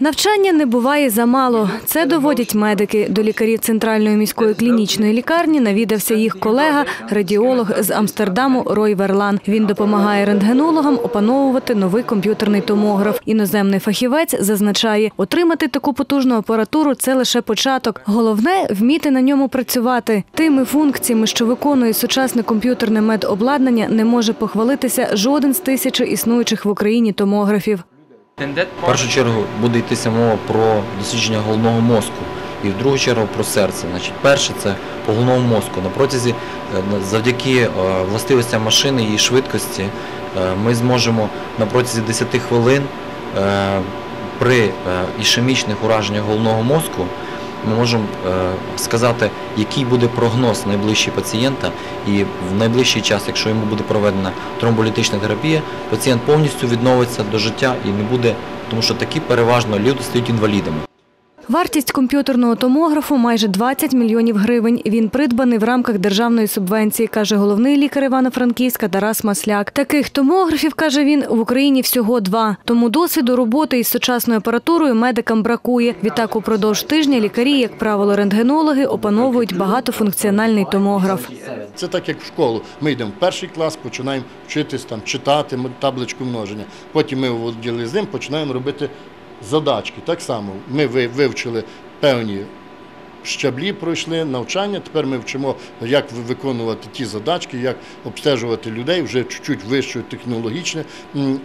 Навчання не буває замало. Це доводять медики. До лікарів центральної міської клінічної лікарні навідався їх колега, радіолог з Амстердаму Рой Верлан. Він допомагає рентгенологам опановувати новий комп'ютерний томограф. Іноземний фахівець зазначає, отримати таку потужну апаратуру це лише початок. Головне вміти на ньому працювати. Тими функціями, що виконує сучасне комп'ютерне медобладнання, не може похвалитися жоден з тисячі існуючих в Україні томографів. В першу чергу буде йтися мова про дослідження головного мозку і в другу чергу про серце. Значить, перше це по головному мозку. На протязі е, завдяки е, властивостям машини і її швидкості е, ми зможемо на протязі 10 хвилин при ішемічних ураженнях головного мозку ми можемо е, сказати, який буде прогноз найближчий пацієнта, і в найближчий час, якщо йому буде проведена тромболітична терапія, пацієнт повністю відновиться до життя і не буде, тому що такі переважно люди стають інвалідами. Вартість комп'ютерного томографу майже 20 мільйонів гривень. Він придбаний в рамках державної субвенції, каже головний лікар Івано-Франківська Тарас Масляк. Таких томографів, каже він, в Україні всього два. Тому досвіду роботи із сучасною апаратурою медикам бракує. Відтак, упродовж тижня лікарі, як правило, рентгенологи, опановують багатофункціональний томограф. Це так, як в школу. Ми йдемо в перший клас, починаємо вчитись там, читати табличку множення. Потім ми володіли з ним, починаємо робити задачки. Так само ми ви- вивчили певні щаблі, пройшли навчання. Тепер ми вчимо, як виконувати ті задачки, як обстежувати людей вже чуть-чуть вищою технологічне,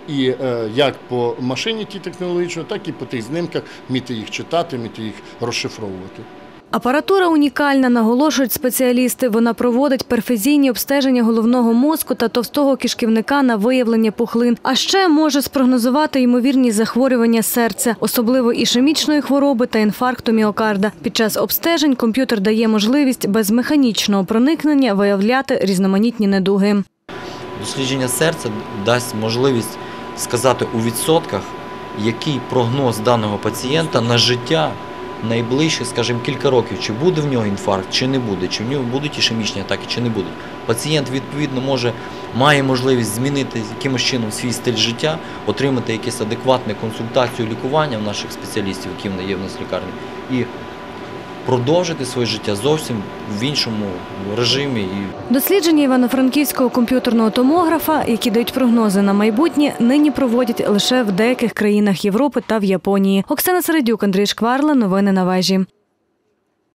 і е, як по машині ті технологічно, так і по тих знимках вміти їх читати, вміти їх розшифровувати. Апаратура унікальна, наголошують спеціалісти. Вона проводить перфезійні обстеження головного мозку та товстого кишківника на виявлення пухлин. А ще може спрогнозувати ймовірні захворювання серця, особливо ішемічної хвороби та інфаркту міокарда. Під час обстежень комп'ютер дає можливість без механічного проникнення виявляти різноманітні недуги. Дослідження серця дасть можливість сказати у відсотках, який прогноз даного пацієнта на життя найближче, скажімо, кілька років, чи буде в нього інфаркт, чи не буде, чи в нього будуть ішемічні атаки, чи не будуть. Пацієнт відповідно може має можливість змінити якимось чином свій стиль життя, отримати якесь адекватне консультацію, лікування в наших спеціалістів, які є в нас лікарні, і продовжити своє життя зовсім в іншому режимі Дослідження івано-франківського комп'ютерного томографа, які дають прогнози на майбутнє, нині проводять лише в деяких країнах Європи та в Японії. Оксана Середюк, Андрій Шкварла. Новини на вежі.